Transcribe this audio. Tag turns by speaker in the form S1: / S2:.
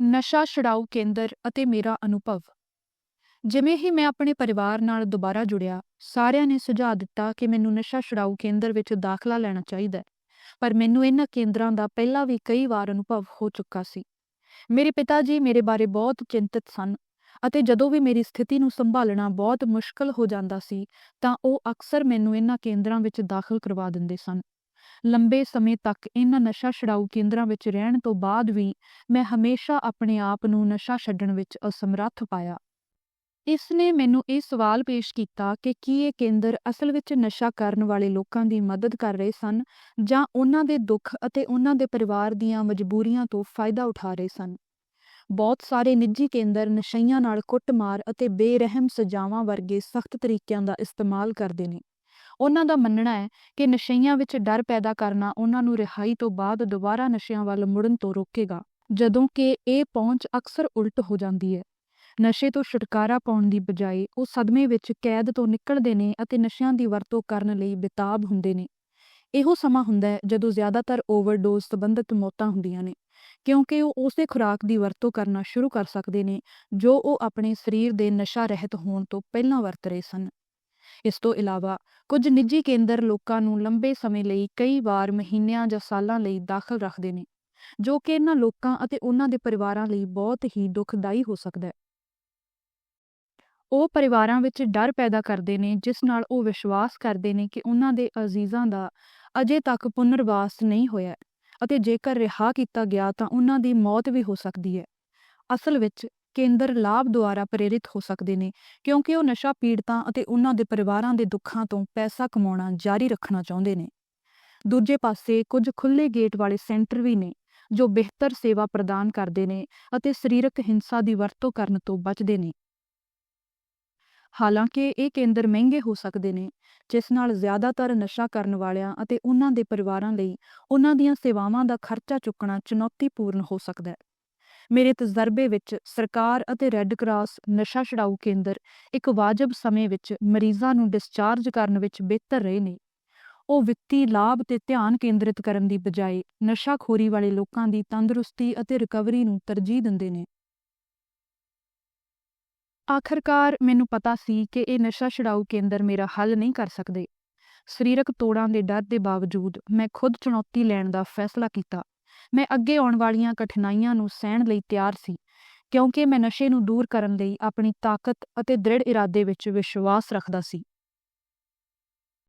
S1: ਨਸ਼ਾ ਛੁਡਾਊ ਕੇਂਦਰ ਅਤੇ ਮੇਰਾ ਅਨੁਭਵ। ਜਿਵੇਂ ਹੀ ਮੈਂ ਆਪਣੇ ਪਰਿਵਾਰ ਨਾਲ ਦੁਬਾਰਾ ਜੁੜਿਆ, ਸਾਰਿਆਂ ਨੇ ਸੁਝਾਅ ਦਿੱਤਾ ਕਿ ਮੈਨੂੰ ਨਸ਼ਾ ਛੁਡਾਊ ਕੇਂਦਰ ਵਿੱਚ ਦਾਖਲਾ ਲੈਣਾ ਚਾਹੀਦਾ ਹੈ, ਪਰ ਮੈਨੂੰ ਇਹਨਾਂ ਕੇਂਦਰਾਂ ਦਾ ਪਹਿਲਾਂ ਵੀ ਕਈ ਵਾਰ ਅਨੁਭਵ ਹੋ ਚੁੱਕਾ ਸੀ। ਮੇਰੇ ਪਿਤਾ ਜੀ ਮੇਰੇ ਬਾਰੇ ਬਹੁਤ ਚਿੰਤਤ ਸਨ ਅਤੇ ਜਦੋਂ ਵੀ ਮੇਰੀ ਸਥਿਤੀ ਨੂੰ ਸੰਭਾਲਣਾ ਬਹੁਤ ਮੁਸ਼ਕਲ ਹੋ ਜਾਂਦਾ ਸੀ, ਤਾਂ ਉਹ ਅਕਸਰ ਮੈਨੂੰ ਇਹਨਾਂ ਕੇਂਦਰਾਂ ਵਿੱਚ ਦਾਖਲ ਕਰਵਾ ਦਿੰਦੇ ਸਨ। ਲੰਬੇ ਸਮੇਂ ਤੱਕ ਇਹਨਾਂ ਨਸ਼ਾ ਛੁਡਾਊ ਕੇਂਦਰਾਂ ਵਿੱਚ ਰਹਿਣ ਤੋਂ ਬਾਅਦ ਵੀ ਮੈਂ ਹਮੇਸ਼ਾ ਆਪਣੇ ਆਪ ਨੂੰ ਨਸ਼ਾ ਛੱਡਣ ਵਿੱਚ ਅਸਮਰੱਥ ਪਾਇਆ। ਇਸ ਨੇ ਮੈਨੂੰ ਇਹ ਸਵਾਲ ਪੇਸ਼ ਕੀਤਾ ਕਿ ਕੀ ਇਹ ਕੇਂਦਰ ਅਸਲ ਵਿੱਚ ਨਸ਼ਾ ਕਰਨ ਵਾਲੇ ਲੋਕਾਂ ਦੀ ਮਦਦ ਕਰ ਰਹੇ ਸਨ ਜਾਂ ਉਹਨਾਂ ਦੇ ਦੁੱਖ ਅਤੇ ਉਹਨਾਂ ਦੇ ਪਰਿਵਾਰ ਦੀਆਂ ਮਜਬੂਰੀਆਂ ਤੋਂ ਫਾਇਦਾ ਉਠਾ ਰਹੇ ਸਨ। ਬਹੁਤ ਸਾਰੇ ਨਿੱਜੀ ਕੇਂਦਰ ਨਸ਼ਈਆਂ ਨਾਲ ਕੁੱਟਮਾਰ ਅਤੇ ਬੇਰਹਿਮ ਸਜ਼ਾਵਾਂ ਵਰਗੇ ਸਖਤ ਤਰੀਕਿਆਂ ਦਾ ਇਸਤੇਮਾਲ ਕਰਦੇ ਨੇ। ਉਹਨਾਂ ਦਾ ਮੰਨਣਾ ਹੈ ਕਿ ਨਸ਼ਈਆਂ ਵਿੱਚ ਡਰ ਪੈਦਾ ਕਰਨਾ ਉਹਨਾਂ ਨੂੰ ਰਿਹਾਈ ਤੋਂ ਬਾਅਦ ਦੁਬਾਰਾ ਨਸ਼ਿਆਂ ਵੱਲ ਮੁੜਨ ਤੋਂ ਰੋਕੇਗਾ, ਜਦੋਂ ਕਿ ਇਹ ਪਹੁੰਚ ਅਕਸਰ ਉਲਟ ਹੋ ਜਾਂਦੀ ਹੈ। ਨਸ਼ੇ ਤੋਂ ਛੁਟਕਾਰਾ ਪਾਉਣ ਦੀ ਬਜਾਏ ਉਹ ਸਦਮੇ ਵਿੱਚ ਕੈਦ ਤੋਂ ਨਿਕਲਦੇ ਨੇ ਅਤੇ ਨਸ਼ਿਆਂ ਦੀ ਵਰਤੋਂ ਕਰਨ ਲਈ ਬੇਤਾਬ ਹੁੰਦੇ ਨੇ। ਇਹੋ ਸਮਾਂ ਹੁੰਦਾ ਹੈ ਜਦੋਂ ਜ਼ਿਆਦਾਤਰ ਓਵਰਡੋਜ਼ ਸੰਬੰਧਿਤ ਮੌਤਾਂ ਹੁੰਦੀਆਂ ਨੇ, ਕਿਉਂਕਿ ਉਹ ਉਸੇ ਖੁਰਾਕ ਦੀ ਵਰਤੋਂ ਕਰਨਾ ਸ਼ੁਰੂ ਕਰ ਸਕਦੇ ਨੇ ਜੋ ਉਹ ਆਪਣੇ ਸਰੀਰ ਦੇ ਨਸ਼ਾ ਰਹਿਤ ਹੋਣ ਤੋਂ ਪਹਿਲਾਂ ਵਰਤ ਰਹੇ ਸਨ। ਇਸ ਤੋਂ ਇਲਾਵਾ ਕੁਝ ਨਿੱਜੀ ਕੇਂਦਰ ਲੋਕਾਂ ਨੂੰ ਲੰਬੇ ਸਮੇਂ ਲਈ ਕਈ ਵਾਰ ਮਹੀਨਿਆਂ ਜਾਂ ਸਾਲਾਂ ਲਈ ਦਾਖਲ ਰੱਖਦੇ ਨੇ, ਜੋ ਕਿ ਇਹਨਾਂ ਲੋਕਾਂ ਅਤੇ ਉਹਨਾਂ ਦੇ ਪਰਿਵਾਰਾਂ ਲਈ ਬਹੁਤ ਹੀ ਦੁਖਦਾਈ ਹੋ ਸਕਦਾ ਹੈ। ਉਹ ਪਰਿਵਾਰਾਂ ਵਿੱਚ ਡਰ ਪੈਦਾ ਕਰਦੇ ਨੇ, ਜਿਸ ਨਾਲ ਉਹ ਵਿਸ਼ਵਾਸ ਕਰਦੇ ਨੇ ਕਿ ਉਹਨਾਂ ਦੇ ਅਜ਼ੀਜ਼ਾਂ ਦਾ ਅਜੇ ਤੱਕ ਪੁਨਰਵਾਸ ਨਹੀਂ ਹੋਇਆ ਅਤੇ ਜੇਕਰ ਰਿਹਾ ਕੀਤਾ ਗਿਆ ਤਾਂ ਉਹਨਾਂ ਦੀ ਮੌਤ ਵੀ ਹੋ ਸਕਦੀ ਹੈ। ਅਸਲ ਵਿੱਚ ਕੇਂਦਰ ਲਾਭ ਦੁਆਰਾ ਪ੍ਰੇਰਿਤ ਹੋ ਸਕਦੇ ਨੇ, ਕਿਉਂਕਿ ਉਹ ਨਸ਼ਾ ਪੀੜਤਾਂ ਅਤੇ ਉਹਨਾਂ ਦੇ ਪਰਿਵਾਰਾਂ ਦੇ ਦੁੱਖਾਂ ਤੋਂ ਪੈਸਾ ਕਮਾਉਣਾ ਜਾਰੀ ਰੱਖਣਾ ਚਾਹੁੰਦੇ ਨੇ। ਦੂਜੇ ਪਾਸੇ ਕੁਝ ਖੁੱਲੇ ਗੇਟ ਵਾਲੇ ਸੈਂਟਰ ਵੀ ਨੇ, ਜੋ ਬਿਹਤਰ ਸੇਵਾ ਪ੍ਰਦਾਨ ਕਰਦੇ ਨੇ ਅਤੇ ਸਰੀਰਕ ਹਿੰਸਾ ਦੀ ਵਰਤੋਂ ਕਰਨ ਤੋਂ ਬਚਦੇ ਨੇ। ਹਾਲਾਂਕਿ ਇਹ ਕੇਂਦਰ ਮਹਿੰਗੇ ਹੋ ਸਕਦੇ ਨੇ, ਜਿਸ ਨਾਲ ਜ਼ਿਆਦਾਤਰ ਨਸ਼ਾ ਕਰਨ ਵਾਲਿਆਂ ਅਤੇ ਉਹਨਾਂ ਦੇ ਪਰਿਵਾਰਾਂ ਲਈ ਉਹਨਾਂ ਦੀਆਂ ਸੇਵਾਵਾਂ ਦਾ ਖਰਚਾ ਚੁੱਕਣਾ ਚੁਣੌਤੀਪੂਰਨ ਹੋ ਸਕਦਾ ਹੈ। ਮੇਰੇ ਤਜਰਬੇ ਵਿੱਚ ਸਰਕਾਰ ਅਤੇ ਰੈੱਡ ਕਰਾਸ ਨਸ਼ਾ ਛੁਡਾਊ ਕੇਂਦਰ ਇੱਕ ਵਾਜਬ ਸਮੇਂ ਵਿੱਚ ਮਰੀਜ਼ਾਂ ਨੂੰ ਡਿਸਚਾਰਜ ਕਰਨ ਵਿੱਚ ਬਿਹਤਰ ਰਹੇ ਨੇ। ਉਹ ਵਿੱਤੀ ਲਾਭ ਤੇ ਧਿਆਨ ਕੇਂਦਰਿਤ ਕਰਨ ਦੀ ਬਜਾਏ ਨਸ਼ਾਖੋਰੀ ਵਾਲੇ ਲੋਕਾਂ ਦੀ ਤੰਦਰੁਸਤੀ ਅਤੇ ਰਿਕਵਰੀ ਨੂੰ ਤਰਜੀਹ ਦਿੰਦੇ ਨੇ। ਆਖਰਕਾਰ ਮੈਨੂੰ ਪਤਾ ਸੀ ਕਿ ਇਹ ਨਸ਼ਾ ਛੁਡਾਊ ਕੇਂਦਰ ਮੇਰਾ ਹੱਲ ਨਹੀਂ ਕਰ ਸਕਦੇ। ਸਰੀਰਕ ਤੋੜਾਂ ਦੇ ਡਰ ਦੇ ਬਾਵਜੂਦ ਮੈਂ ਖੁਦ ਚੁਣੌਤੀ ਲੈਣ ਦਾ ਫੈਸਲਾ ਕੀਤਾ। ਮੈਂ ਅੱਗੇ ਆਉਣ ਵਾਲੀਆਂ ਕਠਿਨਾਈਆਂ ਨੂੰ ਸਹਿਣ ਲਈ ਤਿਆਰ ਸੀ, ਕਿਉਂਕਿ ਮੈਂ ਨਸ਼ੇ ਨੂੰ ਦੂਰ ਕਰਨ ਲਈ ਆਪਣੀ ਤਾਕਤ ਅਤੇ ਦ੍ਰਿੜ ਇਰਾਦੇ ਵਿੱਚ ਵਿਸ਼ਵਾਸ ਰੱਖਦਾ ਸੀ।